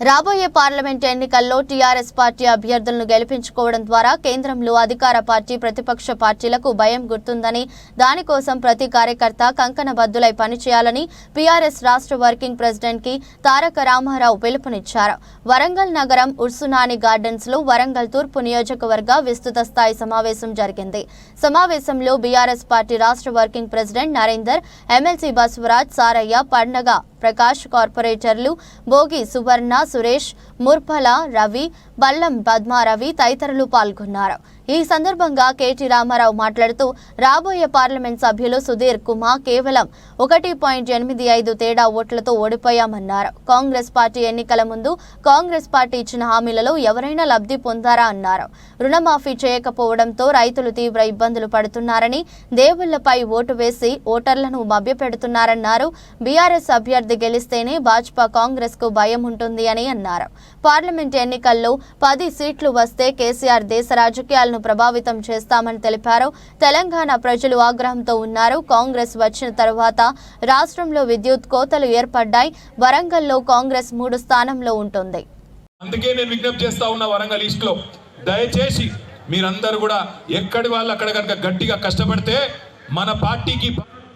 రాబోయే పార్లమెంట్ ఎన్నికల్లో TRS party అభ్యర్థులను గెలిపించుకోవడం ద్వారా కేంద్రంలో అధికార పార్టీ ప్రతిపక్ష పార్టీలకు భయం గుర్తుందని దానికోసం ప్రతి కార్యకర్త కంకణబద్దులై పనిచేయాలని పీఆర్ఎస్ రాష్ట్ర వర్కింగ్ ప్రెసిడెంట్కి తారక రామారావు పిలుపునిచ్చారు. వరంగల్ నగరం ఉర్సునాని గార్డెన్స్లో వరంగల్ తూర్పు నియోజకవర్గ విస్తృత స్థాయి సమావేశం జరిగింది. సమావేశంలో బీఆర్ఎస్ పార్టీ రాష్ట్ర working president Narender MLC Basavaraj Saraiah Pandaga Prakash కార్పొరేటర్లు భోగి సువర్ణ सुरेश ముర్పల రవి బల్లం పద్మారవి తదితరులు పాల్గొన్నారు. ఈ సందర్భంగా కేటీ రామారావు మాట్లాడుతూ రాబోయే పార్లమెంట్ సభ్యులు సుధీర్ కుమార్ కేవలం ఒకటి పాయింట్ ఎనిమిది ఐదు తేడా ఓట్లతో ఓడిపోయామన్నారు. కాంగ్రెస్ పార్టీ ఎన్నికల ముందు కాంగ్రెస్ పార్టీ ఇచ్చిన హామీలలో ఎవరైనా లబ్ధి పొందారా అన్నారు. రుణమాఫీ చేయకపోవడంతో రైతులు తీవ్ర ఇబ్బందులు పడుతున్నారని దేవుళ్ళపై ఓటు వేసి ఓటర్లను మభ్యపెడుతున్నారన్నారు. బీఆర్ఎస్ అభ్యర్థి గెలిస్తేనే భాజపా కాంగ్రెస్కు భయం ఉంటుంది అని అన్నారు. పార్లమెంట్ ఎన్నికల్లో పది సీట్లు వస్తే కేసీఆర్ దేశ రాజకీయాలను ప్రభావితం చేస్తామని తెలిపారు. తెలంగాణ ప్రజలు ఆగ్రహంతో ఉన్నారు. కాంగ్రెస్ వచ్చిన తర్వాత రాష్ట్రంలో విద్యుత్ కోతలు ఏర్పడ్డాయి. వరంగల్లో కాంగ్రెస్ మూడు స్థానంలో ఉంటుంది. అందుకే నేను విజ్ఞప్తి చేస్తా ఉన్నా వరంగల్ ఈస్ట్లో. దయచేసి మీరందరూ కూడా ఎక్కడి వాళ్ళు అక్కడ కనుక గట్టిగా కష్టపడితే మన పార్టీకి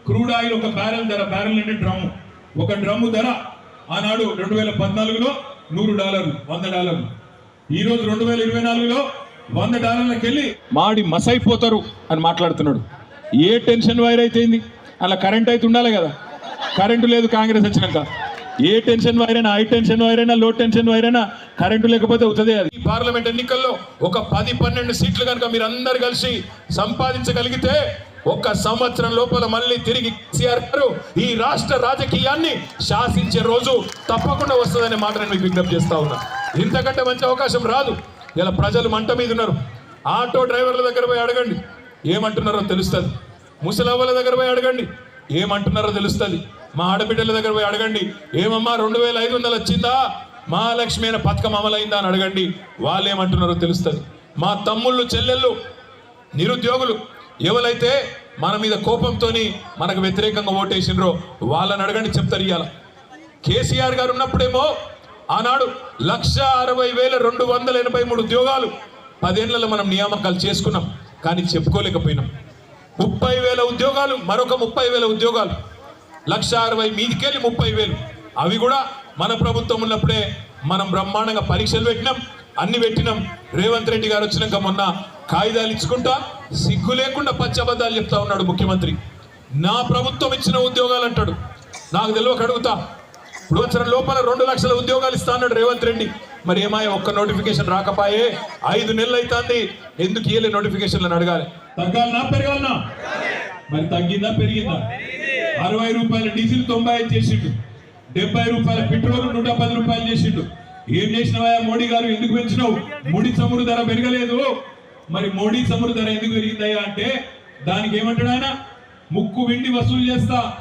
క్రూడ్ ఆయిల్ ఒక బ్యారెల్ ధర బ్యారెల్ అంటే డ్రమ్ము. ఒక డ్రమ్ము ధర ఆనాడు రెండు వేల పద్నాలుగులో నూరు డాలర్లు వంద డాలర్లు. ఈ రోజు రెండు వేల ఇరవై నాలుగులో వంద డాలర్లకు వెళ్ళి మాడి మసైపోతారు అని మాట్లాడుతున్నాడు. ఏ టెన్షన్ వైర్ అయితేంది అలా కరెంట్ అయితే ఉండాలి కదా. కరెంటు లేదు కాంగ్రెస్ వచ్చినాక. ఏ టెన్షన్ వైర్ అయినా హై టెన్షన్ వైర్ అయినా లో టెన్షన్ వైర్ అయినా కరెంటు లేకపోతే అవుతుంది అది. పార్లమెంట్ ఎన్నికల్లో ఒక పది పన్నెండు సీట్లు కనుక మీరు అందరు కలిసి సంపాదించగలిగితే ఒక్క సంవత్సరం లోపల మళ్ళీ తిరిగి కేసీఆర్ గారు ఈ రాష్ట్ర రాజకీయాన్ని శాసించే రోజు తప్పకుండా వస్తుందనే మాట నేను మీకు విజ్ఞప్తి చేస్తా ఉన్నా. ఇంతకంటే మంచి అవకాశం రాదు. ఇలా ప్రజలు మంట మీద ఉన్నారు. ఆటో డ్రైవర్ల దగ్గర పోయి అడగండి. ఏమంటున్నారో తెలుస్తుంది. ముసలవ్వల దగ్గర పోయి అడగండి. ఏమంటున్నారో తెలుస్తుంది. మా ఆడబిడ్డల దగ్గర పోయి అడగండి. ఏమమ్మా రెండు వేల ఐదు వందలు వచ్చిందా? మహాలక్ష్మి అయిన పథకం అమలైందా అని అడగండి. వాళ్ళు ఏమంటున్నారో తెలుస్తుంది. మా తమ్ముళ్ళు చెల్లెళ్ళు నిరుద్యోగులు ఎవరైతే మన మీద కోపంతో మనకు వ్యతిరేకంగా ఓటేసినరో వాళ్ళని అడగండి చెప్తారు ఇవాళ కేసీఆర్ గారు ఉన్నప్పుడేమో ఆనాడు లక్ష అరవై వేల రెండు వందల ఎనభై మూడు ఉద్యోగాలు పదేళ్ళలో మనం నియామకాలు చేసుకున్నాం కానీ చెప్పుకోలేకపోయినాం. ముప్పై వేల ఉద్యోగాలు మరొక ముప్పై వేల ఉద్యోగాలు. లక్ష అరవై మీదికెళ్ళి ముప్పై వేలు. అవి కూడా మన ప్రభుత్వం ఉన్నప్పుడే మనం బ్రహ్మాండంగా పరీక్షలు పెట్టినాం అన్ని పెట్టినాం. రేవంత్ రెడ్డి గారు వచ్చినాక మొన్న కాగితాలు ఇచ్చుకుంటా సిగ్గు లేకుండా పచ్చబద్దాలు చెప్తా ఉన్నాడు ముఖ్యమంత్రి. నా ప్రభుత్వం ఇచ్చిన ఉద్యోగాలు అంటాడు. నాకు తెలియక అడుగుతా. ఇప్పుడు లోపల రెండు లక్షల ఉద్యోగాలు ఇస్తా అన్నాడు రేవంత్ రెడ్డి. మరి ఏమాయ ఒక్క నోటిఫికేషన్ రాకపాయే? ఐదు నెలలు అవుతుంది ఎందుకు ఇయ్యలే నోటిఫికేషన్లను అడగాలి? తగ్గాలనా పెరగాలనా? మరి తగ్గిందా పెరిగిందా? అరవై రూపాయల డీజిల్ తొంభై ఐదు చేసిండు. డెబ్బై రూపాయల పెట్రోల్ నూట పది రూపాయలు చేసిండు. ఏం చేసినవా మోడీ గారు? ఎందుకు పెంచినావు? ముడి చమురు ధర పెరగలేదు. మరి మోడీ చమురు ధర ఎందుకు పెరిగిందయ్యా అంటే దానికి ఏమంటాడు ఆయన? ముక్కు విండి వసూలు చేస్తా.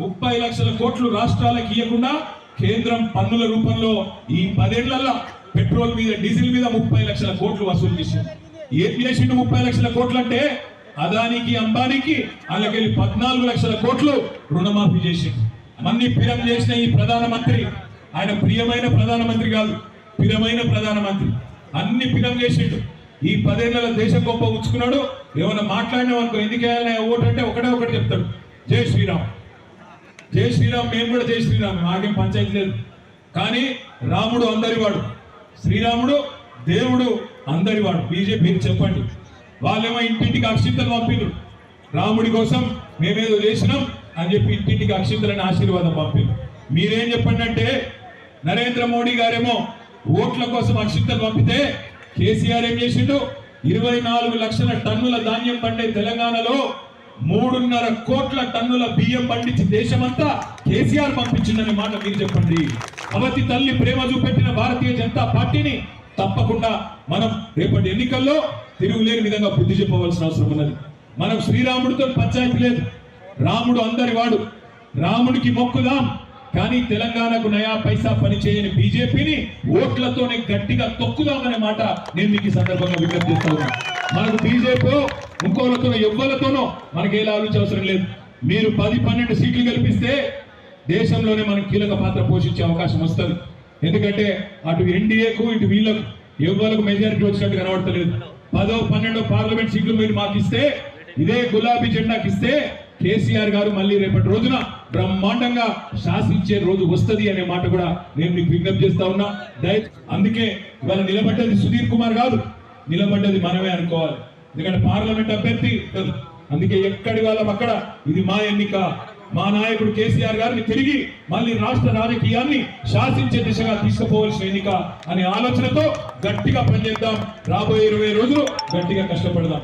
ముప్పై లక్షల కోట్లు రాష్ట్రాలకు ఇవ్వకుండా కేంద్రం పన్నుల రూపంలో ఈ పదేళ్ళలో పెట్రోల్ మీద డీజిల్ మీద ముప్పై లక్షల కోట్లు వసూలు చేసింది. ఏం చేసిండు ముప్పై లక్షల కోట్లు అంటే అదానికి అంబానీకి అలాగే పద్నాలుగు లక్షల కోట్లు రుణమాఫీ చేసిండు. మన్ని పిరం చేసిన ఈ ప్రధానమంత్రి ఆయన ప్రియమైన ప్రధానమంత్రి కాదు పిరమైన ప్రధానమంత్రి. అన్ని పిరం చేసిండు. ఈ పదేళ్ళ దేశం గొప్ప ఉంచుకున్నాడు ఏమైనా మాట్లాడినాం అనుకో ఎందుకు వేయాలనే ఓటు అంటే ఒకటే ఒకటి చెప్తాడు. జై శ్రీరామ్. జై శ్రీరామ్ మేము కూడా జై శ్రీరామ్. మాకేం పంచాయతీ లేదు. కానీ రాముడు అందరివాడు. శ్రీరాముడు దేవుడు అందరివాడు. బీజేపీకి చెప్పండి. వాళ్ళేమో ఇంటింటికి అక్షింతలు పంపిరు రాముడి కోసం మేమేదో చేసినాం అని చెప్పి ఇంటింటికి అక్షింతలని ఆశీర్వాదం పంపిరు మీరేం చెప్పండి అంటే నరేంద్ర మోడీ గారేమో ఓట్ల కోసం అక్షింతలు పంపితే కేసీఆర్ ఏం చేసిండు? ఇరవై నాలుగు లక్షల టన్నుల ధాన్యం పండే తెలంగాణలో మూడున్నర కోట్ల టన్నుల బియ్యం పండించి దేశమంతా కేసీఆర్ పంపించిందనే మాట మీరు చెప్పండి. అవతి తల్లి ప్రేమ చూపెట్టిన భారతీయ జనతా పార్టీని తప్పకుండా మనం రేపటి ఎన్నికల్లో తిరుగులేని విధంగా బుద్ధి చెప్పవలసిన అవసరం ఉన్నది. మనం శ్రీరాముడితో పంచాయతీ లేదు. రాముడు అందరి వాడు. రాముడికి మొక్కుదాం. కానీ తెలంగాణకు నయా పైసా పనిచేయని బీజేపీని ఓట్లతోనే గట్టిగా తొక్కుదామనే మాట నేను మీకు ఈ సందర్భంగా విజ్ఞప్తి చేస్తా మనకు బీజేపీ ఇంకోలతోనో ఎవ్వలతోనో మనకి ఏ ఆలోచన అవసరం లేదు. మీరు పది పన్నెండు సీట్లు గెలిపిస్తే దేశంలోనే మనం కీలక పాత్ర పోషించే అవకాశం వస్తుంది. ఎందుకంటే అటు ఎన్డీఏకు ఇటు వీళ్ళకు ఎవ్వలకు మెజారిటీ వచ్చినట్టు కనబడతలేదు. పదో పన్నెండో పార్లమెంట్ సీట్లు మీరు మాకు ఇస్తే ఇదే గులాబీ జెండాకి ఇస్తే కేసీఆర్ గారు మళ్ళీ రేపటి రోజున బ్రహ్మాండంగా శాసించే రోజు వస్తది అనే మాట కూడా నేను మీకు విజ్ఞప్తి చేస్తా ఉన్నా. దయ అందుకే ఇవాళ నిలబడ్డది సుధీర్ కుమార్ కాదు నిలబడ్డది మనమే అనుకోవాలి. ఎందుకంటే పార్లమెంట్ అభ్యర్థి అందుకే ఎక్కడి వాళ్ళం అక్కడ? ఇది మా ఎన్నిక. మా నాయకుడు కేసీఆర్ గారిని తిరిగి మళ్ళీ రాష్ట్ర రాజకీయాన్ని శాసించే దిశగా తీసుకుపోవలసిన ఎన్నిక అనే ఆలోచనతో గట్టిగా పనిచేద్దాం. రాబోయే ఇరవై రోజులు గట్టిగా కష్టపడదాం.